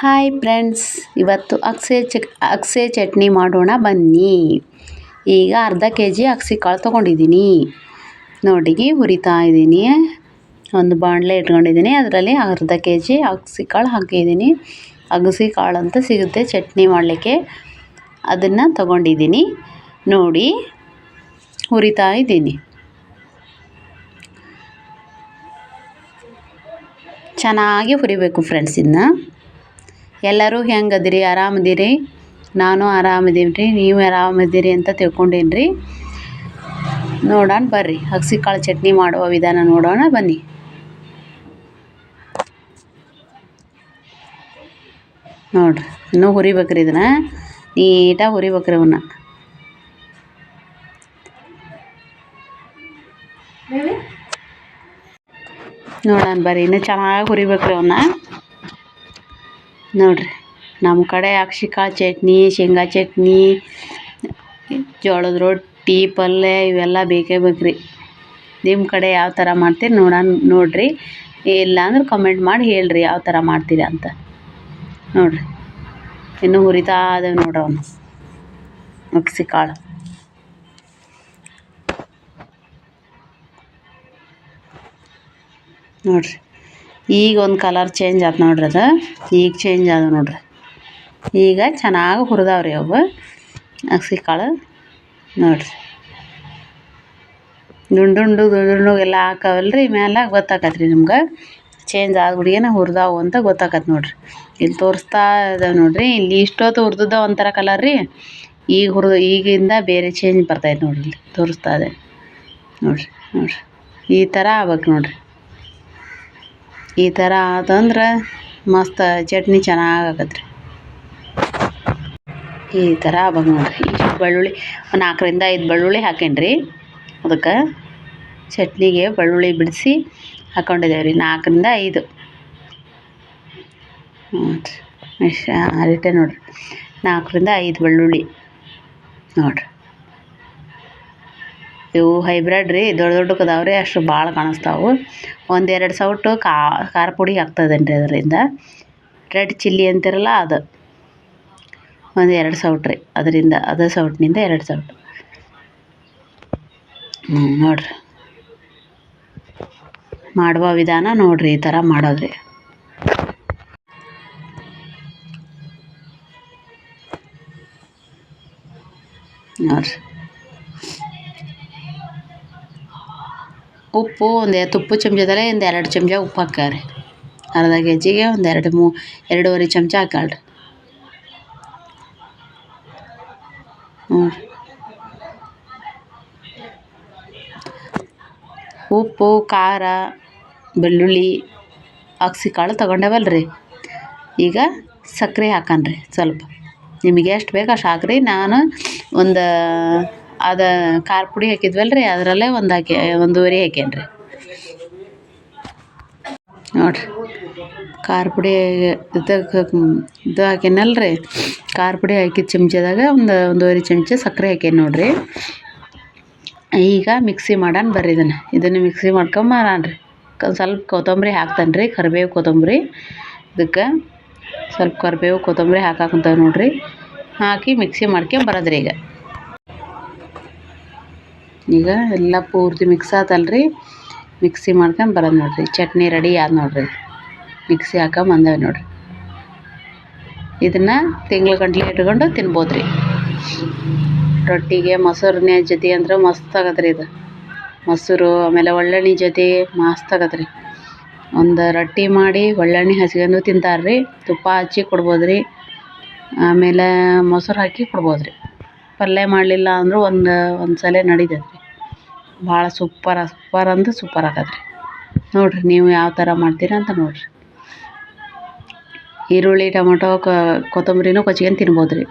Hi friends ಇವತ್ತು ಅಕ್ಸೆ check ಅಕ್ಸೆ chutney ಮಾಡೋಣ ಬನ್ನಿ. ಈಗ ಅರ್ಧ ಕೆ ಜಿ ಅಕ್ಸಿ ಕಾಳು ತೊಗೊಂಡಿದ್ದೀನಿ. ನೋಡಿ, ಹುರಿತಾ ಇದ್ದೀನಿ. ಒಂದು ಬಾಣಲೆ ಇಟ್ಕೊಂಡಿದ್ದೀನಿ. ಅದರಲ್ಲಿ ಅರ್ಧ ಕೆ ಜಿ ಅಗಸಿ ಕಾಳು ಹಾಕಿದ್ದೀನಿ. ಅಗಸಿ ಕಾಳು ಅಂತ ಸಿಗುತ್ತೆ ಚಟ್ನಿ ಮಾಡಲಿಕ್ಕೆ. ಅದನ್ನು ತಗೊಂಡಿದ್ದೀನಿ. ನೋಡಿ, ಹುರಿತಾ ಇದ್ದೀನಿ. ಚೆನ್ನಾಗಿ ಹುರಿಬೇಕು ಫ್ರೆಂಡ್ಸ್ ಇದನ್ನ ಎಲ್ಲರೂ ಹೆಂಗೆ ಅದಿರಿ ಆರಾಮದಿರಿ? ನಾನು ಆರಾಮದೀನಿ ರೀ ನೀವು ಆರಾಮದಿರಿ ಅಂತ ತಿಳ್ಕೊಂಡೇನಿ ರೀ ನೋಡೋಣ, ಬರ್ರಿ. ಕಾಳು ಚಟ್ನಿ ಮಾಡುವ ವಿಧಾನ ನೋಡೋಣ, ಬನ್ನಿ. ನೋಡಿರಿ, ಇನ್ನೂ ಹುರಿಬೇಕ್ರಿ ಇದನ್ನ. ನೀಟಾಗಿ ಹುರಿಬೇಕ್ರಿ ಅವನ್ನ. ನೋಡೋಣ, ಬರ್ರಿ. ಇನ್ನೂ ಚೆನ್ನಾಗಿ ಹುರಿಬೇಕ್ರಿ ಅವನ್ನ. ನೋಡಿರಿ. ನಮ್ಮ ಕಡೆ ಕಾಳು ಚಟ್ನಿ, ಶೇಂಗಾ ಚಟ್ನಿ, ಜೋಳದ ರೊಟ್ಟಿ, ಪಲ್ಯ ಇವೆಲ್ಲ ಬೇಕೇ ಬೇಕು ರೀ ನಿಮ್ಮ ಕಡೆ ಯಾವ ಥರ ಮಾಡ್ತೀರಿ ನೋಡೋಣ, ನೋಡಿರಿ. ಇಲ್ಲ ಅಂದ್ರೆ ಕಮೆಂಟ್ ಮಾಡಿ ಹೇಳಿರಿ ಯಾವ ಥರ ಮಾಡ್ತೀರಿ ಅಂತ. ನೋಡಿರಿ. ಇನ್ನೂ ಹುರಿತಾ ಇದಾವೆ ನೋಡ್ರಿ ಅವನು. ಅಗಸಿ ಕಾಳು ನೋಡಿರಿ. ಈಗ ಒಂದು ಕಲರ್ ಚೇಂಜ್ ಆಯ್ತು ನೋಡ್ರಿ ಅದು. ಈಗ ಚೇಂಜ್ ಆದ ನೋಡ್ರಿ. ಈಗ ಚೆನ್ನಾಗಿ ಹುರಿದಾವ್ರಿ ಅವು. ಅಗಸಿ ಕಾಳು ನೋಡ್ರಿ. ದುಂಡು ದುಂಡು ಎಲ್ಲ ಹಾಕವಲ್ಲ ರೀ ಮ್ಯಾಲೆ ಗೊತ್ತಾಕತ್ರಿ ನಿಮ್ಗೆ. ಚೇಂಜ್ ಆಗ್ಬಿಡಿಗೇನ ಹುರಿದಾವು ಅಂತ ಗೊತ್ತಾಕತ್ತೆ ನೋಡ್ರಿ. ಇಲ್ಲಿ ತೋರಿಸ್ತಾ ಇದಾವೆ ನೋಡ್ರಿ. ಇಲ್ಲಿ ಇಷ್ಟೊತ್ತು ಹುರಿದ ಒಂಥರ ಕಲರ್ ರೀ. ಈಗ ಹುರಿದು ಈಗಿಂದ ಬೇರೆ ಚೇಂಜ್ ಬರ್ತೈತೆ ನೋಡ್ರಿ ಇಲ್ಲಿ. ತೋರಿಸ್ತಾ ಇದೆ ನೋಡ್ರಿ ನೋಡ್ರಿ. ಈ ಥರ ಆಗ್ಬೇಕು ನೋಡಿರಿ. ಈ ಥರ ಆತಂದ್ರೆ ಮಸ್ತ್ ಚಟ್ನಿ ಚೆನ್ನಾಗಿ ಆಗತ್ತೆ ರೀ ಈ ಥರ ಆಗ್ಬೇಕು ನೋಡಿರಿ. ಬೆಳ್ಳುಳ್ಳಿ ನಾಲ್ಕರಿಂದ ಐದು ಬೆಳ್ಳುಳ್ಳಿ ಹಾಕೇನ್ರಿ. ಅದಕ್ಕೆ ಚಟ್ನಿಗೆ ಬೆಳ್ಳುಳ್ಳಿ ಬಿಡಿಸಿ ಹಾಕ್ಕೊಂಡಿದ್ದೇವೆ ರೀ ನಾಲ್ಕರಿಂದ ಐದು. ಹ್ಞೂ ರೀ ಅರಿಟೆ ನೋಡಿರಿ. ನಾಲ್ಕರಿಂದ ಐದು ಬೆಳ್ಳುಳ್ಳಿ ನೋಡಿರಿ. ಇವು ಹೈಬ್ರಿಡ್ ರೀ, ದೊಡ್ಡ ದೊಡ್ಡಕ್ಕೆ ಅದಾವೆ ರೀ, ಅಷ್ಟು ಭಾಳ ಕಾಣಿಸ್ತಾವೆ. ಎರಡು ಸೌಟು ಖಾರ ಪುಡಿ ಹಾಕ್ತದೇನು ರೀ ಅದರಿಂದ. ರೆಡ್ ಚಿಲ್ಲಿ ಅಂತಿರಲ್ಲ ಅದು. ಒಂದು ಎರಡು ಸೌಟು ರೀ, ಅದರಿಂದ, ಅದು ಸೌಟ್ನಿಂದ ಎರಡು ಸೌಟು. ಹ್ಞೂ ನೋಡಿರಿ. ಮಾಡುವ ವಿಧಾನ ನೋಡಿರಿ, ಈ ಥರ ಮಾಡೋದು ರೀ ನೋಡಿರಿ. ಉಪ್ಪು, ಒಂದು ತುಪ್ಪ ಚಮಚದಲ್ಲೇ ಒಂದು ಎರಡು ಚಮಚ ಉಪ್ಪು ಹಾಕ್ಯಾರಿ ಅರ್ಧ ಕೆ ಜಿಗೆ ಒಂದು ಎರಡು ಮೂ, ಎರಡೂವರೆ ಚಮಚ ಹಾಕ್ಯಾಳ್ರಿ. ಹ್ಞೂ ಉಪ್ಪು, ಖಾರ, ಬೆಳ್ಳುಳ್ಳಿ, ಅಗ್ಸಿ ಕಾಳು ರೀ ಈಗ ಸಕ್ಕರೆ ಹಾಕನ್ರಿ ಸ್ವಲ್ಪ. ನಿಮಗೆ ಎಷ್ಟು ಬೇಕು ಅಷ್ಟು ಹಾಕ್ರಿ. ನಾನು ಒಂದು ಅದು ಖಾರ ಪುಡಿ ಹಾಕಿದ್ವಲ್ಲ ರೀ ಅದರಲ್ಲೇ ಒಂದು ಹಾಕಿ, ಒಂದೂವರೆ ಹಾಕೇನಿ ರೀ ನೋಡಿರಿ, ಖಾರ ಪುಡಿ ಇದಕ್ಕೆ ಇದು ಹಾಕೇನಲ್ಲ ರೀ ಖಾರ ಪುಡಿ ಹಾಕಿದ ಚಮಚದಾಗ ಒಂದು, ಒಂದೂವರೆ ಚಮಚ ಸಕ್ಕರೆ ಹಾಕೇನಿ ನೋಡಿರಿ. ಈಗ ಮಿಕ್ಸಿ ಮಾಡೋಣ ಬರ್ರಿ ಇದನ್ನು. ಇದನ್ನು ಮಿಕ್ಸಿ ಮಾಡ್ಕೊಂಬರೋಣ ರೀ ಸ್ವಲ್ಪ ಕೊತ್ತಂಬರಿ ಹಾಕ್ತಾನೆ ರೀ ಕರಿಬೇವು ಕೊತ್ತಂಬರಿ. ಇದಕ್ಕೆ ಸ್ವಲ್ಪ ಕರಿಬೇವು ಕೊತ್ತಂಬರಿ ಹಾಕಾಕಂತೇವೆ ನೋಡಿರಿ. ಹಾಕಿ ಮಿಕ್ಸಿ ಮಾಡ್ಕೊಂಬರೋದು ರೀ ಈಗ. ಈಗ ಎಲ್ಲ ಪೂರ್ತಿ ಮಿಕ್ಸ್ ಆತಲ್ಲ ರೀ ಮಿಕ್ಸಿ ಮಾಡ್ಕೊಂಡು ಬರೋದು ನೋಡಿರಿ. ಚಟ್ನಿ ರೆಡಿ ಆದ ನೋಡಿರಿ. ಮಿಕ್ಸಿ ಹಾಕೊಂಬಂದೇವೆ ನೋಡಿರಿ. ಇದನ್ನು ತಿಂಗಳ ಗಂಟ್ಲೆ ಇಟ್ಕೊಂಡು ತಿನ್ಬೋದು ರೀ ರೊಟ್ಟಿಗೆ ಮೊಸರನ್ನ ಜೊತೆ ಅಂದ್ರೆ ಮಸ್ತ್ ರೀ ಇದು. ಮೊಸರು, ಆಮೇಲೆ ಒಳ್ಳೆಣ್ಣೆ ಜೊತೆ ಮಸ್ತ್ ರೀ ಒಂದು ರೊಟ್ಟಿ ಮಾಡಿ ಒಳ್ಳೆಣ್ಣೆ ಹಚ್ಕೊಂಡು ತಿಂತಾರೆ ರೀ ತುಪ್ಪ ಹಚ್ಚಿ ಕೊಡ್ಬೋದು ರೀ ಆಮೇಲೆ ಮೊಸರು ಹಾಕಿ ಕೊಡ್ಬೋದು ರೀ ಪಲ್ಯ ಮಾಡಲಿಲ್ಲ ಅಂದರೂ ಒಂದು ಒಂದು ಸಲ ನಡಿತೈತೆ ರೀ ಭಾಳ ಸೂಪರ್ ಸೂಪರ್ ಅಂದ್ರೆ ಸೂಪರ್ ಆಗತ್ತೆ ರೀ ನೋಡಿರಿ ನೀವು ಯಾವ ಥರ ಮಾಡ್ತೀರ ಅಂತ ನೋಡಿರಿ. ಈರುಳ್ಳಿ, ಟೊಮೊಟೊ ಕೊತ್ತಂಬ್ರಿನೂ ಕೊಚ್ಕೊಂಡ್ ತಿನ್ಬೋದು ರೀ